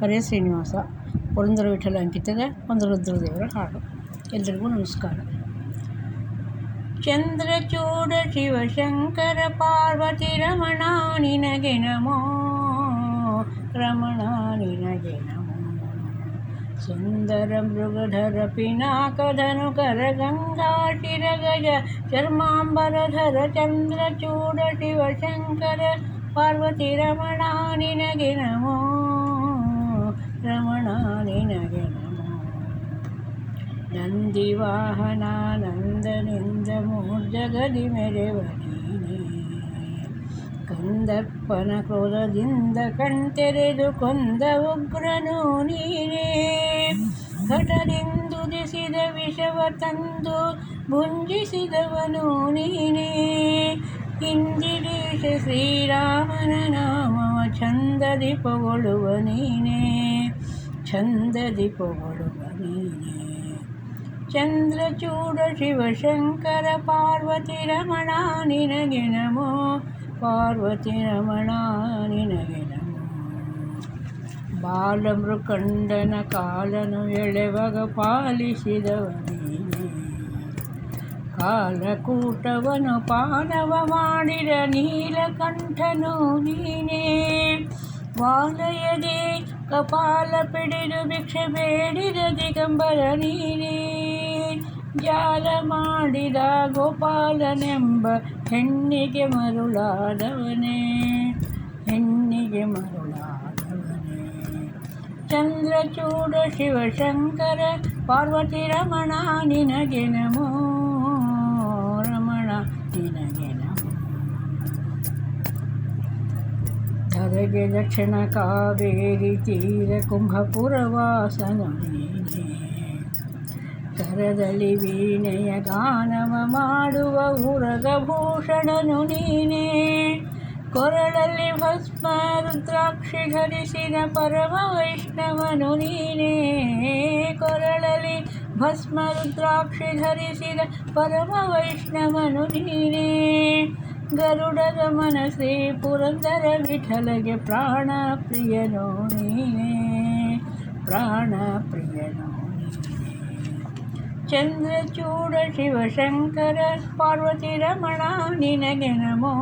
ಹರೇ ಶ್ರೀನಿವಾಸ ಪುರಂದರ ವಿಠಲ ಅಂಕಿತದ ಒಂದು ರುದ್ರದೇವರ ಹಾಡು ಎಲ್ರಿಗೂ ನಮಸ್ಕಾರ ಚಂದ್ರಚೂಡ ಶಿವಶಂಕರ ಪಾರ್ವತಿ ರಮಣ ನಿನಗೆ ನಮೋ ರಮಣ ನಿನಗೆ ನಮೋ ಸುಂದರ ಮೃಗಧರ ಪಿನಾಕಧನು ಕರ ಗಂಗಾ ಶಿರಗಜ ಚರ್ಮಾಂಬರಧರ ಚಂದ್ರಚೂಡ ಶಿವಶಂಕರ ಪಾರ್ವತಿ ರಮಣ ನಿನಗೆ ನಮೋ ರಮಣ ನಿನಗೆ ನಮೋ. ನಂದಿವಾಹನ ನಂದನಿಂದ ಮೂರ್ಜಗದಿ ಮೆರೆವ ಕಂದಪ್ಪನ ಕ್ರೋಧದಿಂದ ಕಣ್ತೆರೆದು ಕೊಂದ ಉಗ್ರನು ನೀನೇ. ಘಟದಿಂದುದಿಸಿದ ವಿಷವ ತಂದು ಭುಂಜಿಸಿದವನು ನೀನೇ. ಹಿಂದಿರೀಶ ಶ್ರೀರಾಮನ ಚಂದದಿ ಪೊಗಳುವ ನೀನೇ ಚಂದದಿ ಪೊಗಳುವ ನೀನೇ ಚಂದ್ರಚೂಡ ಶಿವಶಂಕರ ಪಾರ್ವತಿ ರಮಣ ನಿನಗೆ ನಮೋ ಪಾರ್ವತಿ ರಮಣ ನಿನಗೆ ನಮೋ ಬಾಲಮೃಕಂಡನ ಕಾಲನು ಎಳೆವಾಗ ಪಾಲಿಸಿದವ ನೀನೇ ಕಾಲಕೂಟವನು ಪಾನವ ಮಾಡಿದ ನೀಲಕಂಠನು ನೀನೇ. ವಾಲಯದೆ ಕಪಾಲ ಪಿಡಿದು ಭಿಕ್ಷೆ ಬೇಡಿದ ದಿಗಂಬರ ನೀನೇ. ಜಾಲ ಮಾಡಿದ ಗೋಪಾಲನೆಂಬ ಹೆಣ್ಣಿಗೆ ಮರುಳಾದವನೇ. ಹೆಣ್ಣಿಗೆ ಮರುಳಾದವನೇ. ಚಂದ್ರಚೂಡ ಶಿವಶಂಕರ ಪಾರ್ವತಿ ರಮಣ ನಿನಗೆ ನಮೋ ರಮಣ ನಿನಗೆ ನಮೋ ಧರೆಗೆ ದಕ್ಷಿಣ ಕಾವೇರಿ ತೀರ ಕುಂಭಪುರವಾಸನ ಕರದಲ್ಲಿ ವೀಣೆಯ ಗಾನವ ಮಾಡುವ ಉರಗಭೂಷಣನು ನೀನೇ. ಕೊರಳಲ್ಲಿ ಭಸ್ಮ ರುದ್ರಾಕ್ಷಿ ಧರಿಸಿದ ಪರಮ ವೈಷ್ಣವನು ನೀನೇ. ಕೊರಳಲ್ಲಿ ಭಸ್ಮ ರುದ್ರಾಕ್ಷಿ ಧರಿಸಿದ ಪರಮ ವೈಷ್ಣವನು ನೀನೇ. ಗರುಡದ ಮನಸ್ಸೇ ಪುರಂದರ ವಿಠಲಗೆ ಪ್ರಾಣ ಪ್ರಿಯನೋ ನೀನೇ ಪ್ರಾಣ ಪ್ರಿಯನೋ ನೀನೇ ಚಂದ್ರಚೂಡ ಶಿವಶಂಕರ ಪಾರ್ವತಿ ರಮಣ ನಿನಗೆ ನಮೋ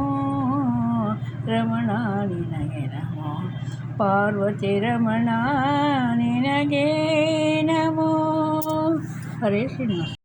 ರಮಣ ನಿನಗೆ ನಮೋ ಪಾರ್ವತಿ ರಮಣ ನಿನಗೆ ನಮೋ ಹರೇ ಶ್ರೀನಿವಾಸ